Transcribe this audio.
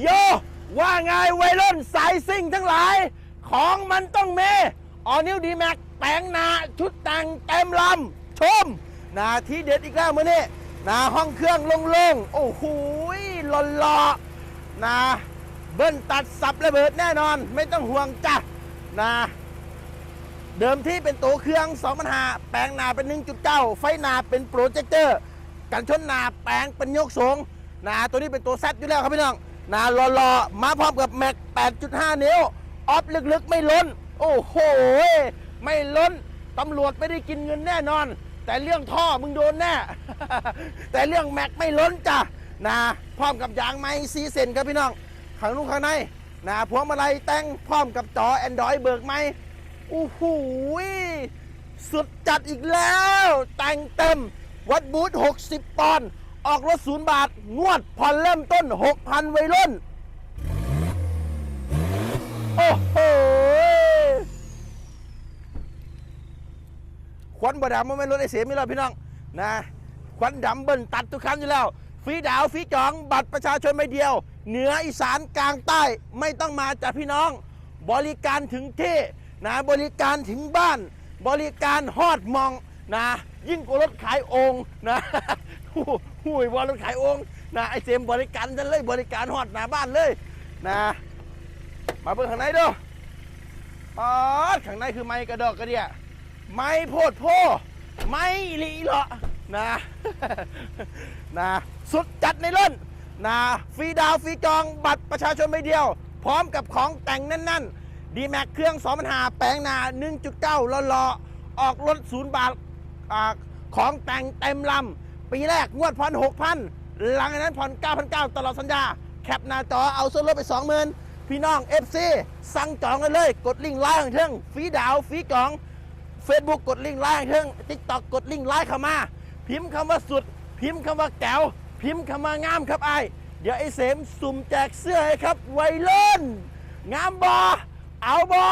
โย ว่าไงวัยรุ่นสายซิ่งทั้งหลาย ของมันต้องเมออนิวดีแม็กแปลงหนาชุดแต่งเต็มลำ ชม นาที่เด็ดอีกแล้วมื่อนี่นาห้องเครื่องโล่งๆ โอ้โหหล่อหล่อๆนาเบิ้ลตัดสับระเบิดแน่นอน ไม่ต้องห่วงจ้ะนาเดิมที่เป็นตัวเครื่อง2 5 0 0แปลงหนาเป็น 1.9 ไฟหนาเป็นโปรเจคเตอร์ กันชนหนาแปลงเป็นยกสูงนาตัวนี้เป็นตัวแซดอยู่แล้วครับพี่น้อง นาหล่อๆมาพร้อมกับแม็ก 8.5 นิ้ว ออฟลึกๆ ไม่ล้น โอ้โห ไม่ล้น ตำรวจไม่ได้กินเงินแน่นอน แต่เรื่องท่อมึงโดนแน่ แต่เรื่องแม็กไม่ล้นจ้ะนะพร้อมกับยางไม้ซีเซนครับพี่น้องข้างนู้นข้างในนะพวงมาลัยแต่งพร้อมกับจอ Android เบิกไมโอ้โหสุดจัดอีกแล้ว แต่งเต็มวัดบูธ60 ปอนด์ ออกรถศูนย์บาท งวดผ่อนเริ่มต้น 6,000ไวยรุ่น โอ้โหควันบดำมันไม่ลดไอเสียมีแล้วพี่น้องนะควันดำเบิ้ลตัดทุกคันอยู่แล้วฟรีดาวฟรีจองบัตรประชาชนใบเดียว เหนืออีสานกลางใต้ไม่ต้องมาจากพี่น้อง บริการถึงที่นะบริการถึงบ้าน บริการฮอดมองนะยิ่งกว่ารถขายองค์นะ หูหูยว่ารถขายองค์นะไอเซมบริการฉันเลยบริการฮอดหน้าบ้านเลยนะมาเบิ่งข้างในดูอ๋อข้างในคือไม้กระดอกกระเดียไม่โพดโพไม่หลีเหรอนะนะสุดจัดในร่นนะฟรีดาวฟรีจองบัตรประชาชนใบเดียว พร้อมกับของแต่งนั่นๆดีแม็กเครื่อง2 5 0 0แปลงหนา 1.9ล้อๆอออกรถศูนย์บาทของแต่งเต็มลำ ปีแรกงวดผ่อน6,000หลังจากนั้นผ่อน9,900ตลอดสัญญา แคปหน้าจอเอาส่วนลดไป20,000พี่น้อง FC สั่งจองกันเลย กดลิงก์ไลน์ของเทิงฟรีดาวฟรีจอง Facebook กดลิงก์ไลน์เทิง TikTok กดลิงก์ไลน์เข้ามา พิมพ์คำว่าสุด พิมพ์คำว่าแก้วพิมพ์คำว่างามครับไอเดี๋ยวไอ้เสมสุ่มแจกเสื้อให้ครับวัยรุ่นงามบอเอาบอ